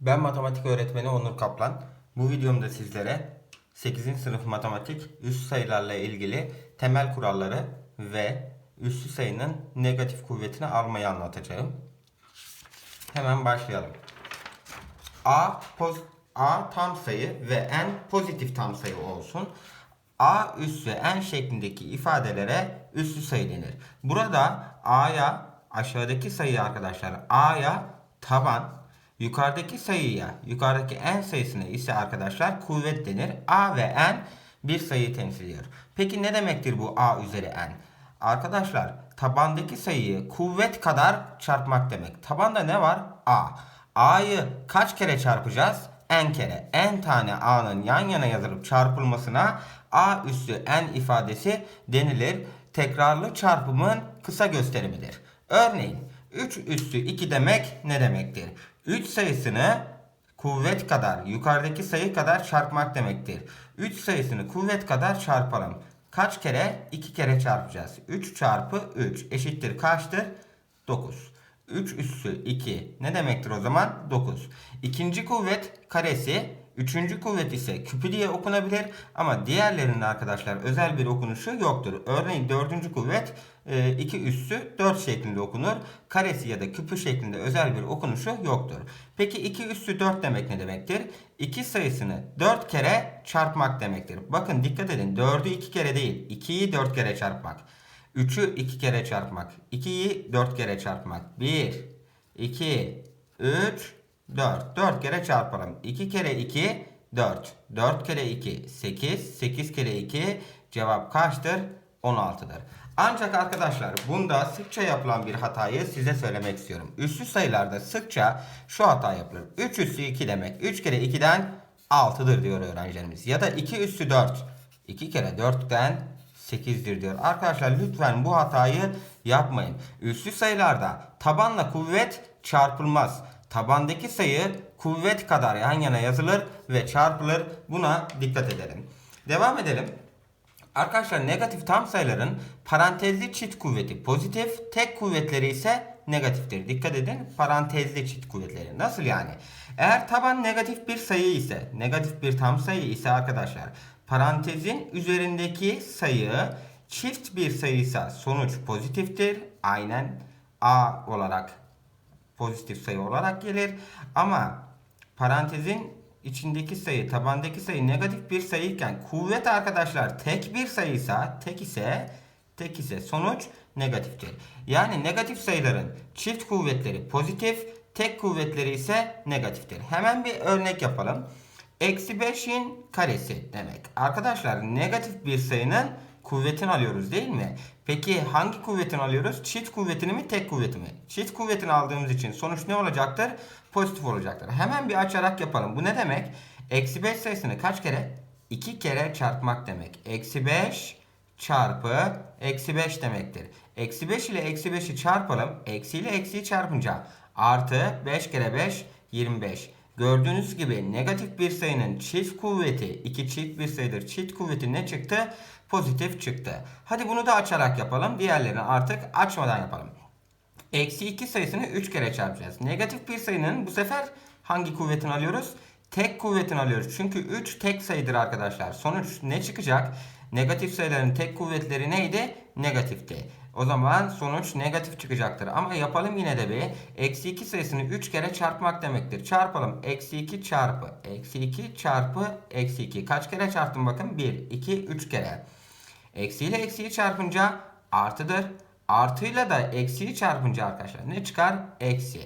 Ben matematik öğretmeni Onur Kaplan. Bu videomda sizlere 8. sınıf matematik üst sayılarla ilgili temel kuralları ve üssü sayının negatif kuvvetini almayı anlatacağım. Hemen başlayalım. A, poz, A tam sayı ve n pozitif tam sayı olsun. A üssü n şeklindeki ifadelere üssü sayı denir. Burada A'ya aşağıdaki sayı arkadaşlar A'ya taban, yukarıdaki sayıya yukarıdaki n sayısına ise arkadaşlar kuvvet denir. A ve n bir sayıyı temsil ediyor. Peki ne demektir bu A üzeri n? Arkadaşlar tabandaki sayıyı kuvvet kadar çarpmak demek. Tabanda ne var? A. A'yı kaç kere çarpacağız? N kere. N tane A'nın yan yana yazılıp çarpılmasına A üssü N ifadesi denilir. Tekrarlı çarpımın kısa gösterimidir. Örneğin 3 üssü 2 demek ne demektir? 3 sayısını kuvvet kadar yukarıdaki sayı kadar çarpmak demektir. 3 sayısını kuvvet kadar çarpalım. Kaç kere? 2 kere çarpacağız. 3 çarpı 3 eşittir kaçtır? 9. 3 üssü 2 ne demektir o zaman? 9. İkinci kuvvet karesi, üçüncü kuvvet ise küpü diye okunabilir ama diğerlerinin arkadaşlar özel bir okunuşu yoktur. Örneğin dördüncü kuvvet 2 üssü 4 şeklinde okunur. Karesi ya da küpü şeklinde özel bir okunuşu yoktur. Peki 2 üssü 4 demek ne demektir? 2 sayısını 4 kere çarpmak demektir. Bakın dikkat edin 4'ü 2 kere değil 2'yi 4 kere çarpmak. 3'ü 2 kere çarpmak. 2'yi 4 kere çarpmak. 1, 2, 3, 4. 4 kere çarpalım. 2 kere 2, 4. 4 kere 2, 8. 8 kere 2 cevap kaçtır? 16'dır. Ancak arkadaşlar bunda sıkça yapılan bir hatayı size söylemek istiyorum. Üssü sayılarda sıkça şu hata yapılır. 3 üssü 2 demek. 3 kere 2'den 6'dır diyor öğrencilerimiz. Ya da 2 üssü 4. 2 kere 4'ten 8'dir diyor. Arkadaşlar lütfen bu hatayı yapmayın. Üslü sayılarda tabanla kuvvet çarpılmaz. Tabandaki sayı kuvvet kadar yan yana yazılır ve çarpılır. Buna dikkat edelim. Devam edelim. Arkadaşlar negatif tam sayıların parantezli çift kuvveti pozitif, tek kuvvetleri ise negatiftir. Dikkat edin parantezli çift kuvvetleri. Nasıl yani? Eğer taban negatif bir sayı ise, negatif bir tam sayı ise arkadaşlar parantezin üzerindeki sayı çift bir sayıysa sonuç pozitiftir. Aynen A olarak pozitif sayı olarak gelir. Ama parantezin içindeki sayı, tabandaki sayı negatif bir sayıyken kuvvet arkadaşlar tek bir sayıysa, tek ise tek ise sonuç negatiftir. Yani negatif sayıların çift kuvvetleri pozitif, tek kuvvetleri ise negatiftir. Hemen bir örnek yapalım. Eksi 5'in karesi demek. Arkadaşlar negatif bir sayının kuvvetini alıyoruz değil mi? Peki hangi kuvvetini alıyoruz? Çift kuvvetini mi tek kuvveti mi? Çift kuvvetini aldığımız için sonuç ne olacaktır? Pozitif olacaktır. Hemen bir açarak yapalım. Bu ne demek? Eksi 5 sayısını kaç kere? 2 kere çarpmak demek. Eksi 5 çarpı eksi 5 demektir. Eksi 5 ile eksi 5'i çarpalım. Eksi ile eksiyi çarpınca artı 5 kere 5 25. Gördüğünüz gibi negatif bir sayının çift kuvveti, iki çift bir sayıdır. Çift kuvveti ne çıktı? Pozitif çıktı. Hadi bunu da açarak yapalım. Diğerlerini artık açmadan yapalım. Eksi 2 sayısını 3 kere çarpacağız. Negatif bir sayının bu sefer hangi kuvvetini alıyoruz? Tek kuvvetini alıyoruz. Çünkü 3 tek sayıdır arkadaşlar. Sonuç ne çıkacak? Negatif sayıların tek kuvvetleri neydi? Negatifti. O zaman sonuç negatif çıkacaktır. Ama yapalım yine de bir. Eksi 2 sayısını 3 kere çarpmak demektir. Çarpalım. Eksi 2 çarpı. Eksi 2 çarpı. Eksi 2. Kaç kere çarptım bakın? 1, 2, 3 kere. Eksi ile eksiyi çarpınca artıdır. Artıyla da eksiyi çarpınca arkadaşlar ne çıkar? Eksi.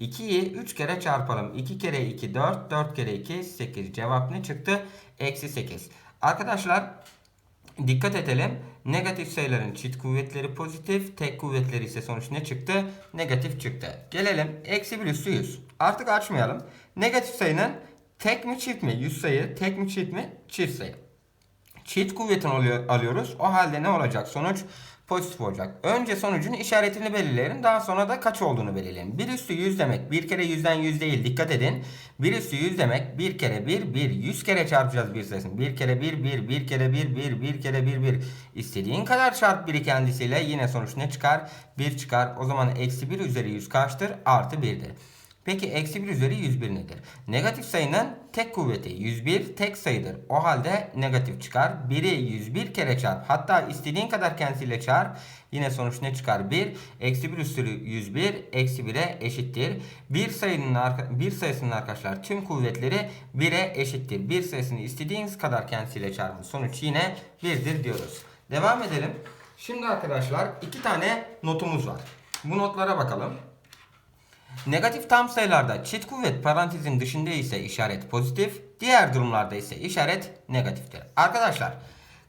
2'yi 3 kere çarpalım. 2 kere 2 4, 4 kere 2 8. Cevap ne çıktı? Eksi 8. Arkadaşlar dikkat edelim. Negatif sayıların çift kuvvetleri pozitif, tek kuvvetleri ise sonuç ne çıktı? Negatif çıktı. Gelelim eksi 1 üstü 100. Artık açmayalım. Negatif sayının tek mi çift mi? 100 sayı tek mi çift mi? Çift sayı. Çift kuvvetini alıyor, alıyoruz. O halde ne olacak? Sonuç pozitif olacak. Önce sonucun işaretini belirleyelim. Daha sonra da kaç olduğunu belirleyelim. 1 üstü 100 demek. Bir kere 100'den 100 değil. Dikkat edin. 1 üstü 100 demek. Bir kere 1, 1. 100 kere çarpacağız bir sayısını. Bir kere 1, 1. Bir kere 1, 1. Bir kere 1, 1. İstediğin kadar çarp biri kendisiyle yine sonuç ne çıkar? 1 çıkar. O zaman eksi 1 üzeri 100 kaçtır? Artı 1'dir. Peki eksi 1 üzeri 101 nedir? Negatif sayının tek kuvveti 101 tek sayıdır. O halde negatif çıkar. 1'i 101 kere çarp. Hatta istediğin kadar kendisiyle çarp. Yine sonuç ne çıkar? 1. Eksi 1 üstü 101 eksi 1'e eşittir. Bir sayının bir sayısının arkadaşlar tüm kuvvetleri 1'e eşittir. Bir sayısını istediğiniz kadar kendisiyle çarpın. Sonuç yine 1'dir diyoruz. Devam edelim. Şimdi arkadaşlar iki tane notumuz var. Bu notlara bakalım. Negatif tam sayılarda çift kuvvet parantezin dışında ise işaret pozitif, diğer durumlarda ise işaret negatiftir. Arkadaşlar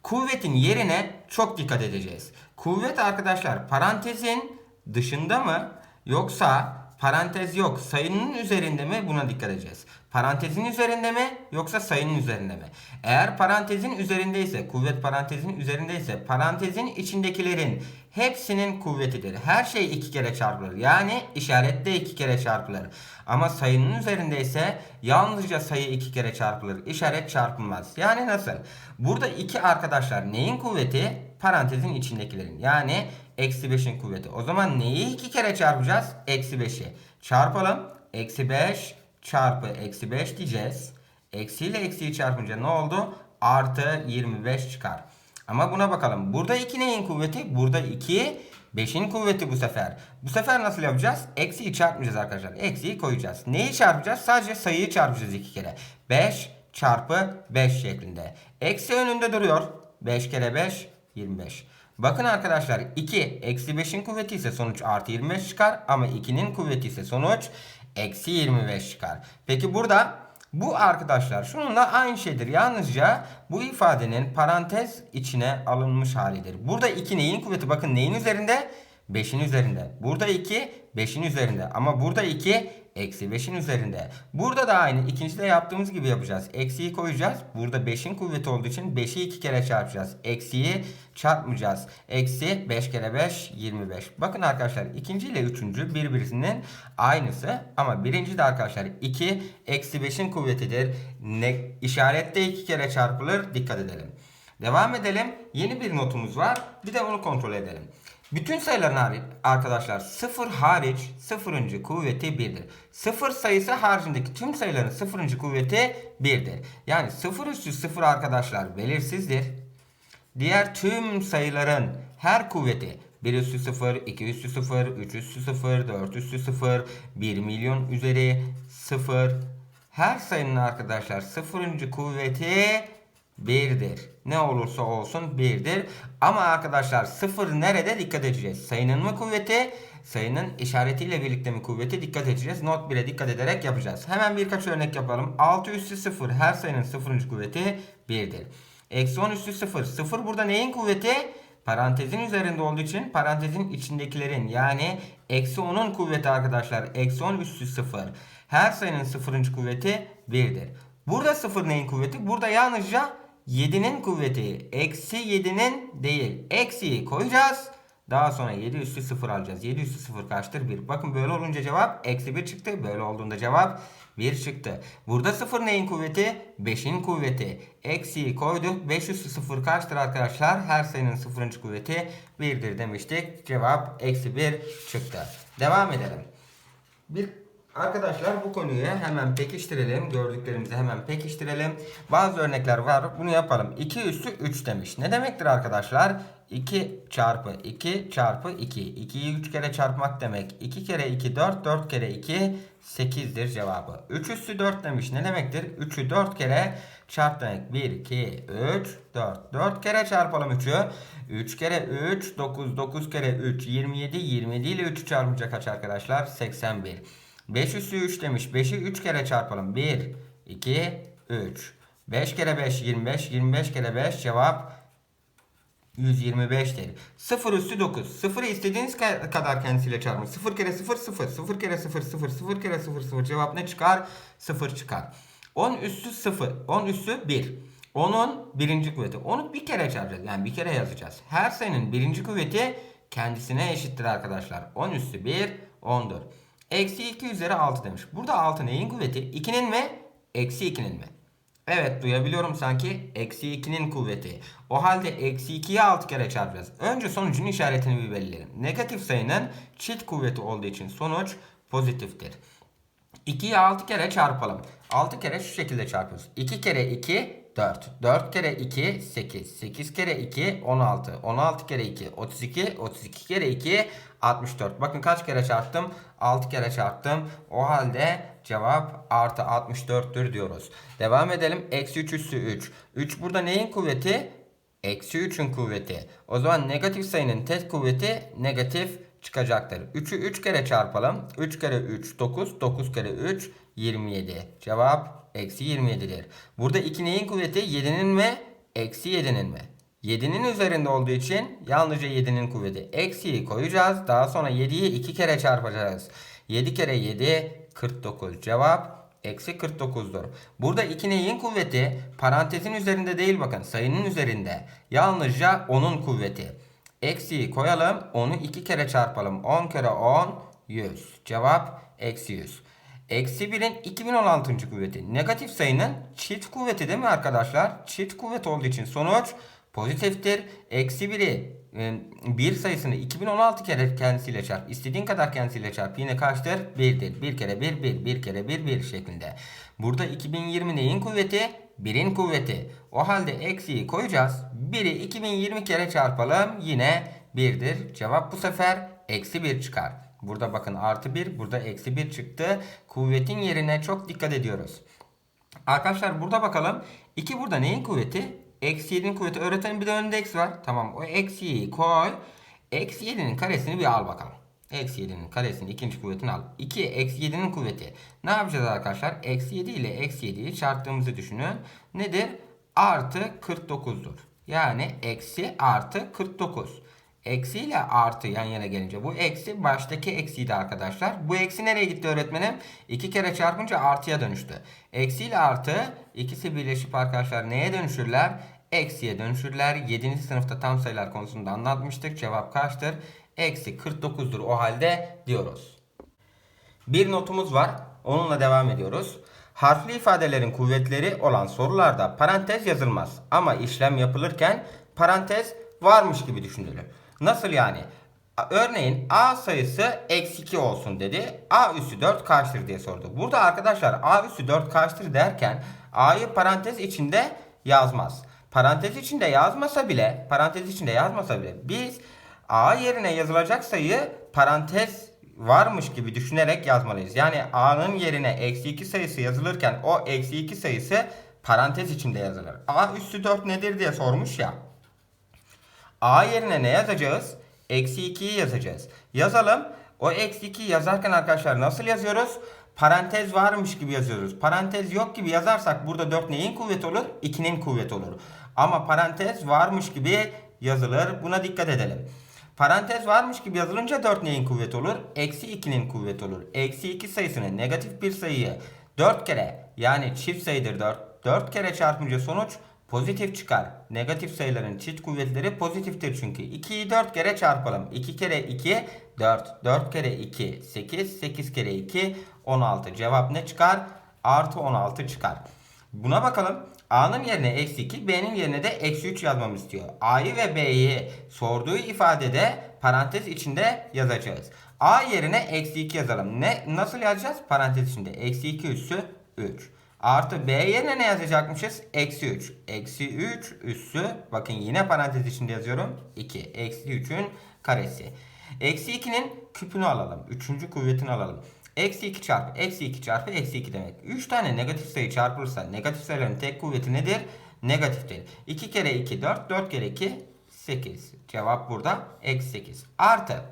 kuvvetin yerine çok dikkat edeceğiz. Kuvvet arkadaşlar parantezin dışında mı yoksa parantez yok sayının üzerinde mi buna dikkat edeceğiz. Parantezin üzerinde mi yoksa sayının üzerinde mi? Eğer parantezin üzerindeyse kuvvet parantezin üzerindeyse parantezin içindekilerin hepsinin kuvvetidir. Her şey iki kere çarpılır. Yani işarette iki kere çarpılır. Ama sayının üzerindeyse yalnızca sayı iki kere çarpılır. İşaret çarpılmaz. Yani nasıl? Burada iki arkadaşlar neyin kuvveti? Parantezin içindekilerin. Yani eksi 5'in kuvveti. O zaman neyi iki kere çarpacağız? Eksi 5'i. Çarpalım. Eksi 5 çarpı eksi 5 diyeceğiz. Eksi ile eksiyi çarpınca ne oldu? Artı 25 çıkar. Ama buna bakalım. Burada 2 neyin kuvveti? Burada 2 5'in kuvveti bu sefer. Bu sefer nasıl yapacağız? Eksiyi çarpmayacağız arkadaşlar. Eksiyi koyacağız. Neyi çarpacağız? Sadece sayıyı çarpacağız 2 kere. 5 çarpı 5 şeklinde. Eksi önünde duruyor. 5 kere 5 25. Bakın arkadaşlar 2 eksi 5'in kuvveti ise sonuç artı 25 çıkar. Ama 2'nin kuvveti ise sonuç eksi 25 çıkar. Peki burada bu arkadaşlar şununla aynı şeydir. Yalnızca bu ifadenin parantez içine alınmış halidir. Burada 2 neyin kuvveti? Bakın neyin üzerinde? 5'in üzerinde. Burada 2 5'in üzerinde. Ama burada 2 eksi 5'in üzerinde. Burada da aynı. İkincide yaptığımız gibi yapacağız. Eksiyi koyacağız. Burada 5'in kuvveti olduğu için 5'i 2 kere çarpacağız. Eksiyi çarpmayacağız. Eksi 5 kere 5 25. Bakın arkadaşlar ikinci ile üçüncü birbirinin aynısı. Ama birinci de arkadaşlar 2 eksi 5'in kuvvetidir. Ne, işarette 2 kere çarpılır. Dikkat edelim. Devam edelim. Yeni bir notumuz var. Bir de onu kontrol edelim. Bütün sayıların hariç arkadaşlar sıfır hariç sıfırıncı kuvveti 1'dir. Sıfır sayısı haricindeki tüm sayıların sıfırıncı kuvveti 1'dir. Yani sıfır üstü sıfır arkadaşlar belirsizdir. Diğer tüm sayıların her kuvveti 1 üstü 0, 2 üstü 0, 3 üstü 0, 4 üstü 0, 1 milyon üzeri 0. Her sayının arkadaşlar sıfırıncı kuvveti 1'dir. Ne olursa olsun 1'dir. Ama arkadaşlar 0 nerede dikkat edeceğiz? Sayının mı kuvveti? Sayının işaretiyle birlikte mi kuvveti? Dikkat edeceğiz. Not 1'e dikkat ederek yapacağız. Hemen birkaç örnek yapalım. 6 üstü 0 her sayının sıfırıncı kuvveti 1'dir. Eksi 10 üstü 0. 0 burada neyin kuvveti? Parantezin üzerinde olduğu için parantezin içindekilerin yani eksi 10'un kuvveti arkadaşlar. Eksi 10 üstü 0. Her sayının sıfırıncı kuvveti 1'dir. Burada 0 neyin kuvveti? Burada yalnızca 7'nin kuvveti. Eksi 7'nin değil. Eksiyi koyacağız. Daha sonra 7 üstü 0 alacağız. 7 üstü 0 kaçtır? 1. Bakın böyle olunca cevap eksi 1 çıktı. Böyle olduğunda cevap 1 çıktı. Burada 0 neyin kuvveti? 5'in kuvveti. Eksiyi koyduk. 5 üstü 0 kaçtır arkadaşlar? Her sayının 0. kuvveti 1'dir demiştik. Cevap eksi 1 çıktı. Devam edelim. Bir Arkadaşlar bu konuyu hemen pekiştirelim. Gördüklerimizi hemen pekiştirelim. Bazı örnekler var. Bunu yapalım. 2 üstü 3 demiş. Ne demektir arkadaşlar? 2 çarpı 2 çarpı 2. 2'yi 3 kere çarpmak demek. 2 kere 2 4. 4 kere 2 8'dir cevabı. 3 üstü 4 demiş. Ne demektir? 3'ü 4 kere çarp demek. 1, 2, 3, 4. 4 kere çarpalım 3'ü. 3 kere 3, 9, 9 kere 3, 27. 27 ile 3'ü çarpınca kaç arkadaşlar? 81. 5 üstü 3 demiş. 5'i 3 kere çarpalım. 1, 2, 3. 5 kere 5 25. 25 kere 5 cevap 125'tir. 0 üstü 9. 0'ı istediğiniz kadar kendisiyle çarpın. 0 kere 0 0. 0 kere 0 0. 0 kere 0 0. Cevap ne çıkar? 0 çıkar. 10 üstü 0. 10 üstü 1. 10'un birinci kuvveti. Onu bir kere çarpacağız. Yani bir kere yazacağız. Her sayının birinci kuvveti kendisine eşittir arkadaşlar. 10 üstü 1 10'dur. Eksi 2 üzeri 6 demiş. Burada 6 neyin kuvveti? 2'nin mi? Eksi 2'nin mi? Evet duyabiliyorum sanki. Eksi 2'nin kuvveti. O halde eksi 2'yi 6 kere çarpacağız. Önce sonucun işaretini bir belirleyelim. Negatif sayının çift kuvveti olduğu için sonuç pozitiftir. 2'yi 6 kere çarpalım. 6 kere şu şekilde çarpıyoruz. 2 kere 2 4. 4 kere 2 8. 8 kere 2 16. 16 kere 2 32. 32 kere 2 64. Bakın kaç kere çarptım? 6 kere çarptım. O halde cevap artı 64'tür diyoruz. Devam edelim. Eksi 3 üssü 3. 3 burada neyin kuvveti? Eksi 3'ün kuvveti. O zaman negatif sayının tek kuvveti negatif çıkacaktır. 3'ü 3 kere çarpalım. 3 kere 3 9. 9 kere 3 27. Cevap eksi 27'dir. Burada 2 neyin kuvveti? 7'nin mi? Eksi 7'nin mi? 7'nin üzerinde olduğu için yalnızca 7'nin kuvveti. Eksiyi koyacağız. Daha sonra 7'yi 2 kere çarpacağız. 7 kere 7 49. Cevap eksi 49'dur. Burada 2 neyin kuvveti? Parantezin üzerinde değil bakın sayının üzerinde. Yalnızca onun kuvveti. Eksiyi koyalım. Onu 2 kere çarpalım. 10 kere 10 100. Cevap eksi 100. Eksi 1'in 2016. kuvveti. Negatif sayının çift kuvveti değil mi arkadaşlar? Çift kuvvet olduğu için sonuç pozitiftir. Eksi 1'i e, bir sayısını 2016 kere kendisiyle çarp. İstediğin kadar kendisiyle çarp. Yine kaçtır? 1'dir. 1 kere 1 1. 1 kere 1 1 şeklinde. Burada 2020 neyin kuvveti? 1'in kuvveti. O halde eksiyi koyacağız. 1'i 2020 kere çarpalım. Yine 1'dir. Cevap bu sefer eksi 1 çıkar. Burada bakın artı 1. Burada eksi 1 çıktı. Kuvvetin yerine çok dikkat ediyoruz. Arkadaşlar burada bakalım. 2 burada neyin kuvveti? Eksi 7'nin kuvveti. Öğretmenin bir de önünde eksi var. Tamam o eksiyi koy. Eksi 7'nin karesini bir al bakalım. Eksi 7'nin karesini ikinci kuvvetini al. 2 eksi 7'nin kuvveti. Ne yapacağız arkadaşlar? Eksi 7 ile eksi 7'yi çarptığımızı düşünün. Nedir? Artı 49'dur. Yani eksi artı 49. Eksi ile artı yan yana gelince bu eksi baştaki eksiydi arkadaşlar. Bu eksi nereye gitti öğretmenim? İki kere çarpınca artıya dönüştü. Eksi ile artı ikisi birleşip arkadaşlar neye dönüşürler? Eksiye dönüşürler. 7. sınıfta tam sayılar konusunda anlatmıştık. Cevap kaçtır? Eksi 49'dur o halde diyoruz. Bir notumuz var. Onunla devam ediyoruz. Harfli ifadelerin kuvvetleri olan sorularda parantez yazılmaz. Ama işlem yapılırken parantez varmış gibi düşünülür. Nasıl yani? Örneğin A sayısı eksi 2 olsun dedi. A üssü 4 kaçtır diye sordu. Burada arkadaşlar A üssü 4 kaçtır derken A'yı parantez içinde yazmaz. Parantez içinde yazmasa bile, parantez içinde yazmasa bile biz A yerine yazılacak sayı parantez varmış gibi düşünerek yazmalıyız. Yani A'nın yerine eksi 2 sayısı yazılırken o eksi 2 sayısı parantez içinde yazılır. A üssü 4 nedir diye sormuş ya. A yerine ne yazacağız? Eksi 2'yi yazacağız. Yazalım. O eksi 2'yi yazarken arkadaşlar nasıl yazıyoruz? Parantez varmış gibi yazıyoruz. Parantez yok gibi yazarsak burada 4 neyin kuvveti olur? 2'nin kuvveti olur. Ama parantez varmış gibi yazılır. Buna dikkat edelim. Parantez varmış gibi yazılınca 4 neyin kuvveti olur? Eksi 2'nin kuvveti olur. Eksi 2 sayısını negatif bir sayıyı 4 kere yani çift sayıdır 4. 4 kere çarpınca sonuç pozitif çıkar. Negatif sayıların çift kuvvetleri pozitiftir çünkü. 2'yi 4 kere çarpalım. 2 kere 2 4. 4 kere 2 8. 8 kere 2 16. Cevap ne çıkar? Artı 16 çıkar. Buna bakalım. A'nın yerine eksi 2, B'nin yerine de eksi 3 yazmamı istiyor. A'yı ve B'yi sorduğu ifadede parantez içinde yazacağız. A yerine eksi 2 yazalım. Ne, nasıl yazacağız? Parantez içinde. Eksi 2 üssü 3. Artı B yerine ne yazacakmışız? Eksi 3. Eksi 3 üssü. Bakın yine parantez içinde yazıyorum. 2. Eksi 3'ün karesi. Eksi 2'nin küpünü alalım. Üçüncü kuvvetini alalım. Eksi 2 çarpı eksi 2 çarpı eksi 2 demek. 3 tane negatif sayı çarpılırsa negatif sayıların tek kuvveti nedir? Negatiftir. 2 kere 2 4, 4 kere 2 8. Cevap burada eksi 8. Artı.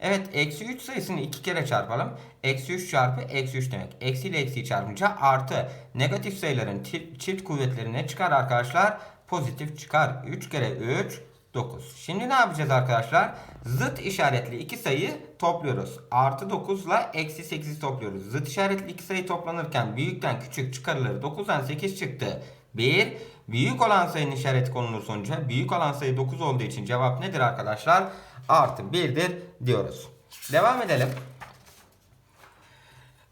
Evet eksi 3 sayısını 2 kere çarpalım. Eksi 3 çarpı eksi 3 demek. Eksi ile eksiyi çarpınca artı. Negatif sayıların çift kuvvetleri ne çıkar arkadaşlar? Pozitif çıkar. 3 kere 3 9. Şimdi ne yapacağız arkadaşlar? Zıt işaretli iki sayı topluyoruz. Artı 9 ile eksi 8'i topluyoruz. Zıt işaretli iki sayı toplanırken büyükten küçük çıkarılır. 9'dan 8 çıktı. 1. Büyük olan sayının işareti konulur sonuca. Büyük olan sayı 9 olduğu için cevap nedir arkadaşlar? Artı 1'dir diyoruz. Devam edelim.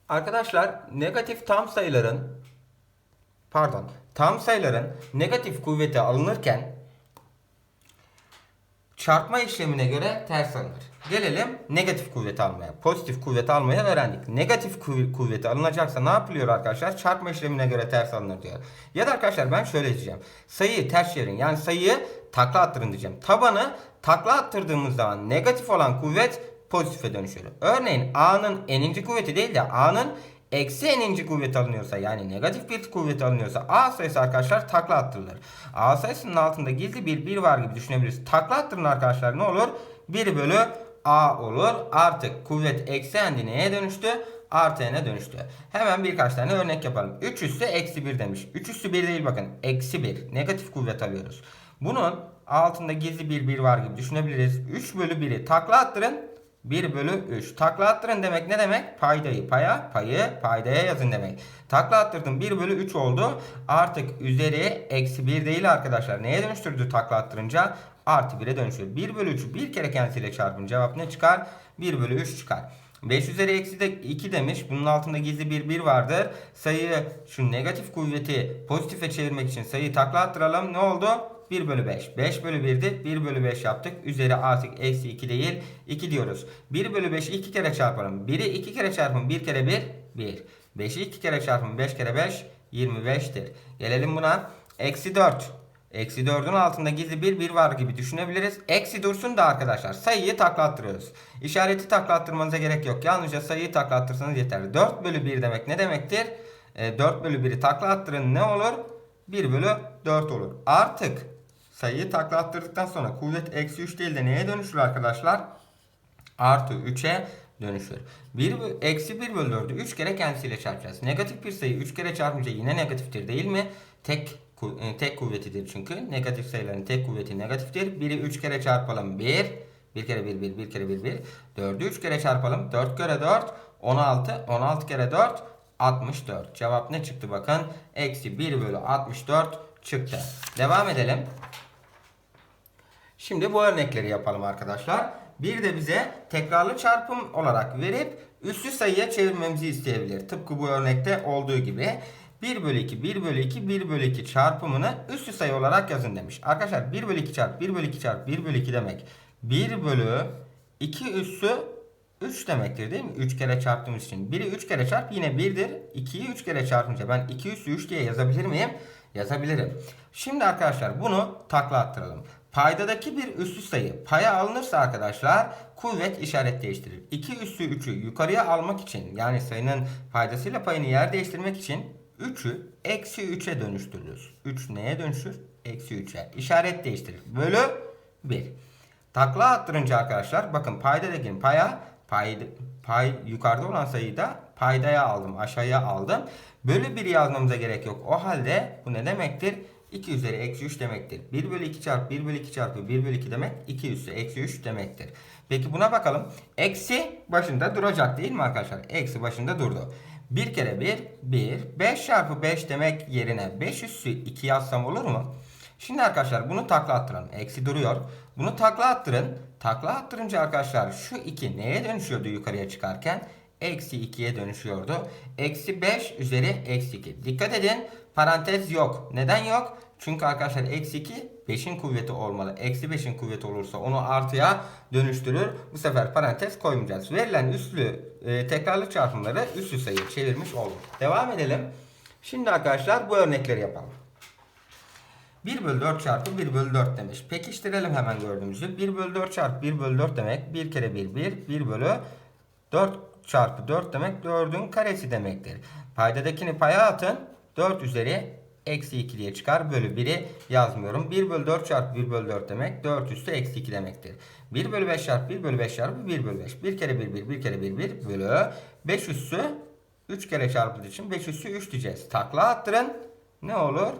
Arkadaşlar negatif tam sayıların pardon tam sayıların negatif kuvveti alınırken çarpma işlemine göre ters alınır. Gelelim negatif kuvveti almaya. Pozitif kuvveti almaya öğrendik. Negatif kuv- kuvveti alınacaksa ne yapılıyor arkadaşlar? Çarpma işlemine göre ters alınır diyor. Ya da arkadaşlar ben şöyle diyeceğim. Sayıyı ters çevirin. Yani sayıyı takla attırın diyeceğim. Tabanı takla attırdığımız zaman negatif olan kuvvet pozitife dönüşüyor. Örneğin A'nın eninci kuvveti değil de A'nın eksi eninci kuvvet alınıyorsa yani negatif bir kuvvet alınıyorsa A sayısı arkadaşlar takla attırılır. A sayısının altında gizli bir 1 var gibi düşünebiliriz. Takla attırın arkadaşlar ne olur? 1 bölü A olur. Artık kuvvet eksi neye dönüştü? Artı n'e dönüştü. Hemen birkaç tane örnek yapalım. 3 üssü eksi 1 demiş. 3 üssü 1 değil bakın. Eksi 1. Negatif kuvvet alıyoruz. Bunun altında gizli bir 1 var gibi düşünebiliriz. 3 bölü 1'i takla attırın. 1 bölü 3. Takla attırın demek ne demek? Paydayı paya, payı paydaya yazın demek. Takla attırdım 1 bölü 3 oldu. Artık üzeri eksi 1 değil arkadaşlar. Neye dönüştürdü takla attırınca? Artı 1'e dönüşüyor. 1 bölü 3'ü bir kere kendisiyle çarpın. Cevap ne çıkar? 1 bölü 3 çıkar. 5 üzeri eksi de 2 demiş. Bunun altında gizli bir 1 vardır. Sayıyı şu negatif kuvveti pozitife çevirmek için sayıyı takla attıralım. Ne oldu? 1 bölü 5. 5 bölü 1'di. 1 bölü 5 yaptık. Üzeri artık eksi 2 değil. 2 diyoruz. 1 bölü 5'i 2 kere çarpalım. 1'i 2 kere çarpın. 1 kere 1. 1. 5'i 2 kere çarpın. 5 kere 5. 25'tir. Gelelim buna. Eksi 4. Eksi 4'ün altında gizli bir 1 var gibi düşünebiliriz. Eksi dursun da arkadaşlar sayıyı taklattırıyoruz. İşareti taklattırmanıza gerek yok. Yalnızca sayıyı taklattırsanız yeter. 4 bölü 1 demek ne demektir? E, 4 bölü 1'i taklattırın ne olur? 1 bölü 4 olur. Artık sayıyı taklattırdıktan sonra kuvvet eksi 3 değil de neye dönüşür arkadaşlar? Artı 3'e dönüşür. 1, eksi 1 bölü 4'ü 3 kere kendisiyle çarpacağız. Negatif bir sayı 3 kere çarpınca yine negatiftir değil mi? Tek tek kuvvetidir çünkü. Negatif sayıların tek kuvveti negatiftir. 1'i 3 kere çarpalım 1. 1 kere 1 1 1 kere 1 1. 4'ü 3 kere çarpalım. 4 kere 4 16. 16 kere 4 64. Cevap ne çıktı bakın? Eksi 1 bölü 64 çıktı. Devam edelim. Şimdi bu örnekleri yapalım arkadaşlar. Bir de bize tekrarlı çarpım olarak verip üssü sayıya çevirmemizi isteyebilir. Tıpkı bu örnekte olduğu gibi. 1 bölü 2, 1 bölü 2, 1 bölü 2 çarpımını üssü sayı olarak yazın demiş. Arkadaşlar 1 bölü 2 çarp 1 bölü 2 çarp 1 bölü 2 demek. 1 bölü 2 üssü 3 demektir değil mi? 3 kere çarptığımız için. 1'i 3 kere çarp yine 1'dir. 2'yi 3 kere çarpınca ben 2 üssü 3 diye yazabilir miyim? Yazabilirim. Şimdi arkadaşlar bunu takla attıralım. Paydadaki bir üssü sayı paya alınırsa arkadaşlar kuvvet işaret değiştirir. 2 üssü 3'ü yukarıya almak için yani sayının paydasıyla payını yer değiştirmek için 3'ü eksi 3'e dönüştürürüz. 3 neye dönüşür? Eksi 3'e. İşaret değiştirir. Bölü 1. Takla attırınca arkadaşlar bakın paydadaki paya pay, pay yukarıda olan sayıyı da paydaya aldım. Aşağıya aldım. Bölü 1 yazmamıza gerek yok. O halde bu ne demektir? 2 üzeri eksi 3 demektir. 1 bölü 2 çarpı 1 bölü 2 çarpı 1 bölü 2 demek 2 üssü eksi 3 demektir. Peki buna bakalım. Eksi başında duracak değil mi arkadaşlar? Eksi başında durdu. 1 kere 1 1. 5 çarpı 5 demek yerine 5 üssü 2 yazsam olur mu? Şimdi arkadaşlar bunu takla attıralım. Eksi duruyor. Bunu takla attırın. Takla attırınca arkadaşlar şu 2 neye dönüşüyordu yukarıya çıkarken? Eksi 2'ye dönüşüyordu. Eksi 5 üzeri eksi 2. Dikkat edin parantez yok. Neden yok? Çünkü arkadaşlar eksi 2 5'in kuvveti olmalı. Eksi 5'in kuvveti olursa onu artıya dönüştürür. Bu sefer parantez koymayacağız. Verilen üslü e, tekrarlı çarpımları üslü sayı çevirmiş olduk. Devam edelim. Şimdi arkadaşlar bu örnekleri yapalım. 1 bölü 4 çarpı 1 bölü 4 demiş. Pekiştirelim hemen gördüğümüzü. 1 bölü 4 çarpı 1 bölü 4 demek. 1 kere 1 1. 1 bölü 4 çarpı 4 demek 4'ün karesi demektir. Paydadakini paya atın. 4 üzeri eksi 2 diye çıkar. Bölü 1'i yazmıyorum. 1 bölü 4 çarpı 1 bölü 4 demek. 4 üstü eksi 2 demektir. 1 bölü 5 çarpı 1 bölü 5 çarpı 1 bölü 5. 1 kere 1 1 1 kere 1 1 bölü 5 üssü 3 kere çarpıldığı için 5 üssü 3 diyeceğiz. Takla attırın. Ne olur?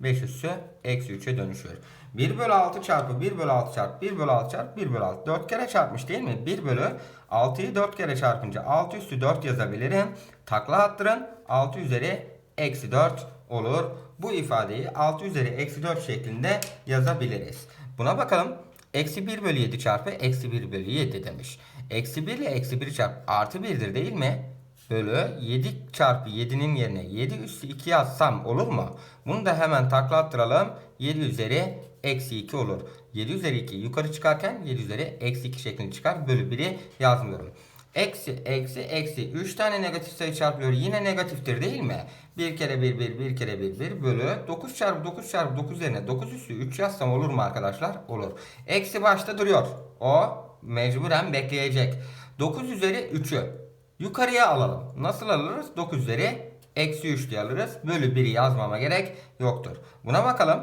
5 üssü eksi 3'e dönüşüyor. 1 bölü 6 çarpı 1 bölü 6 çarpı 1 bölü 6 çarpı 1 bölü 6. 4 kere çarpmış değil mi? 1 bölü 6'yı 4 kere çarpınca 6 üssü 4 yazabilirim. Takla attırın. 6 üzeri eksi 4 olur. Bu ifadeyi 6 üzeri eksi 4 şeklinde yazabiliriz. Buna bakalım. Eksi 1 bölü 7 çarpı eksi 1 bölü 7 demiş. Eksi 1 ile eksi 1 çarp artı 1'dir değil mi? bölü 7 çarpı 7'nin yerine 7 üssü 2 yazsam olur mu? Bunu da hemen takla attıralım. 7 üzeri eksi 2 olur. 7 üzeri 2 yukarı çıkarken 7 üzeri eksi 2 şeklinde çıkar. Bölü 1'i yazmıyorum. Eksi, eksi, eksi. 3 tane negatif sayı çarpılıyor. Yine negatiftir değil mi? 1 kere 1, 1, 1 kere 1, 1 bölü 9 çarpı 9 çarpı 9 yerine 9 üssü 3 yazsam olur mu arkadaşlar? Olur. Eksi başta duruyor. O mecburen bekleyecek. 9 üzeri 3'ü yukarıya alalım. Nasıl alırız? 9 üzeri eksi 3 diye alırız. Bölü 1'i yazmama gerek yoktur. Buna bakalım.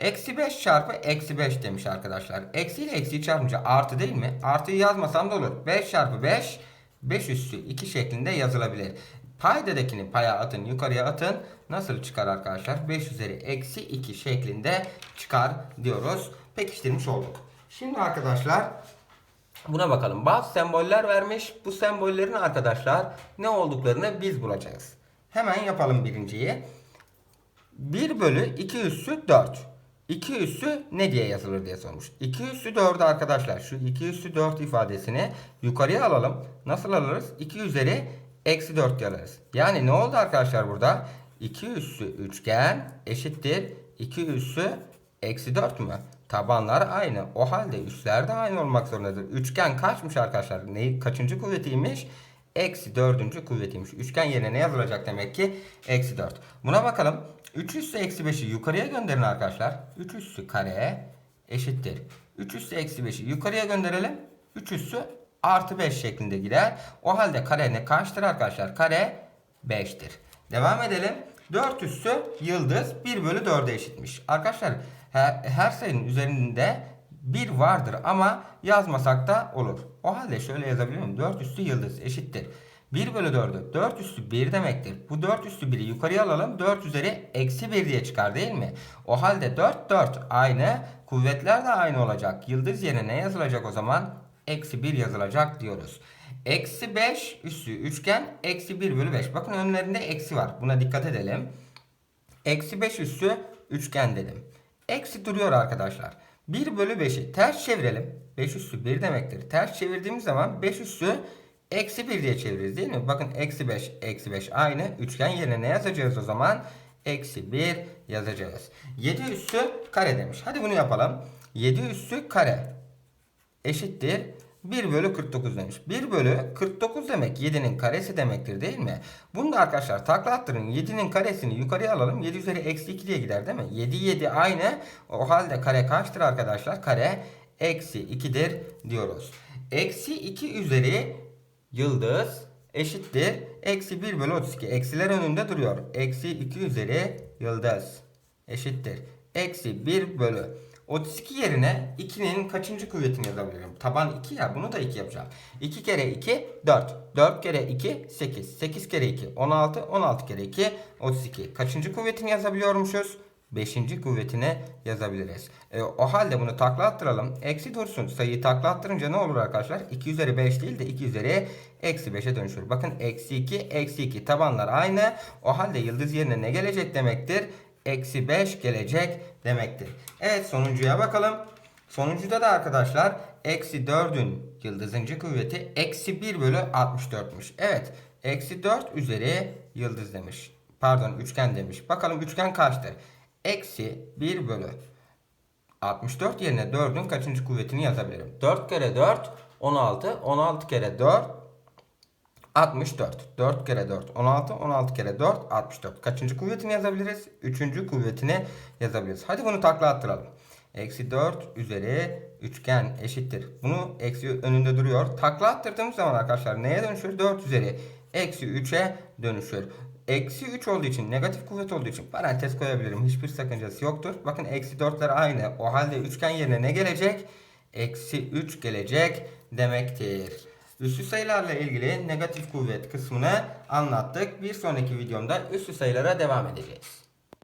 Eksi 5 çarpı eksi 5 demiş arkadaşlar. Eksi ile eksiyi çarpınca artı değil mi? Artıyı yazmasam da olur. 5 çarpı 5 5 üstü 2 şeklinde yazılabilir. Paydadakini paya atın yukarıya atın. Nasıl çıkar arkadaşlar? 5 üzeri eksi 2 şeklinde çıkar diyoruz. Pekiştirmiş olduk. Şimdi arkadaşlar Buna bakalım. Bazı semboller vermiş. Bu sembollerin arkadaşlar ne olduklarını biz bulacağız. Hemen yapalım birinciyi. 1 bölü 2 üssü 4. 2 üssü ne diye yazılır diye sormuş. 2 üssü 4'ü arkadaşlar. Şu 2 üssü 4 ifadesini yukarıya alalım. Nasıl alırız? 2 üzeri eksi 4 diye alırız. Yani ne oldu arkadaşlar burada? 2 üssü üçgen eşittir. 2 üssü eksi 4 mü? Tabanlar aynı. O halde üsler de aynı olmak zorundadır. Üçgen kaçmış arkadaşlar? Ne, kaçıncı kuvvetiymiş? Eksi dördüncü kuvvetiymiş. Üçgen yerine ne yazılacak demek ki? Eksi 4. Buna bakalım. 3 üssü eksi 5'i yukarıya gönderin arkadaşlar. 3 üssü kare eşittir. 3 üssü eksi 5'i yukarıya gönderelim. 3 üssü artı 5 şeklinde gider. O halde kare ne kaçtır arkadaşlar? Kare 5'tir. Devam edelim. 4 üssü yıldız 1 bölü 4'e eşitmiş. Arkadaşlar her, her sayının üzerinde 1 vardır ama yazmasak da olur. O halde şöyle yazabilirim. 4 üstü yıldız eşittir. 1 bölü 4'ü 4 üstü 1 demektir. Bu 4 üstü 1'i yukarıya alalım. 4 üzeri eksi 1 diye çıkar değil mi? O halde 4 4 aynı. Kuvvetler de aynı olacak. Yıldız yerine ne yazılacak o zaman? Eksi 1 yazılacak diyoruz. Eksi 5 üssü üçgen eksi 1 bölü 5. Bakın önlerinde eksi var. Buna dikkat edelim. Eksi 5 üssü üçgen dedim. Eksi duruyor arkadaşlar. 1 bölü 5'i ters çevirelim. 5 üssü 1 demektir. Ters çevirdiğimiz zaman 5 üssü eksi 1 diye çeviririz değil mi? Bakın eksi 5 eksi 5 aynı. Üçgen yerine ne yazacağız o zaman? Eksi 1 yazacağız. 7 üssü kare demiş. Hadi bunu yapalım. 7 üssü kare eşittir 1 bölü 49 demiş. 1 bölü 49 demek 7'nin karesi demektir değil mi? Bunu da arkadaşlar takla attırın. 7'nin karesini yukarıya alalım. 7 üzeri eksi 2 diye gider değil mi? 7 7 aynı. O halde kare kaçtır arkadaşlar? Kare eksi 2'dir diyoruz. Eksi 2 üzeri yıldız eşittir. Eksi 1 bölü 32. Eksiler önünde duruyor. Eksi 2 üzeri yıldız eşittir. Eksi 1 bölü 32 yerine 2'nin kaçıncı kuvvetini yazabilirim? Taban 2 ya bunu da 2 yapacağım. 2 kere 2 4. 4 kere 2 8. 8 kere 2 16. 16 kere 2 32. Kaçıncı kuvvetini yazabiliyormuşuz? 5. kuvvetini yazabiliriz. E, o halde bunu takla attıralım. Eksi dursun. Sayıyı takla attırınca ne olur arkadaşlar? 2 üzeri 5 değil de 2 üzeri eksi 5'e dönüşür. Bakın eksi 2 eksi 2 tabanlar aynı. O halde yıldız yerine ne gelecek demektir? Eksi 5 gelecek demektir. Evet sonuncuya bakalım. Sonuncuda da arkadaşlar eksi 4'ün yıldızıncı kuvveti eksi 1 bölü 64'müş. Evet eksi 4 üzeri yıldız demiş. Pardon üçgen demiş. Bakalım üçgen kaçtır? Eksi 1 bölü 64 yerine 4'ün kaçıncı kuvvetini yazabilirim? 4 kere 4 16. 16 kere 4 64. 4 kere 4 16. 16 kere 4 64. Kaçıncı kuvvetini yazabiliriz? Üçüncü kuvvetini yazabiliriz. Hadi bunu takla attıralım. Eksi 4 üzeri üçgen eşittir. Bunu eksi önünde duruyor. Takla attırdığımız zaman arkadaşlar neye dönüşür? 4 üzeri eksi 3'e dönüşür. Eksi 3 olduğu için negatif kuvvet olduğu için parantez koyabilirim. Hiçbir sakıncası yoktur. Bakın eksi 4'ler aynı. O halde üçgen yerine ne gelecek? Eksi 3 gelecek demektir. Üssü sayılarla ilgili negatif kuvvet kısmını anlattık. Bir sonraki videomda üssü sayılara devam edeceğiz.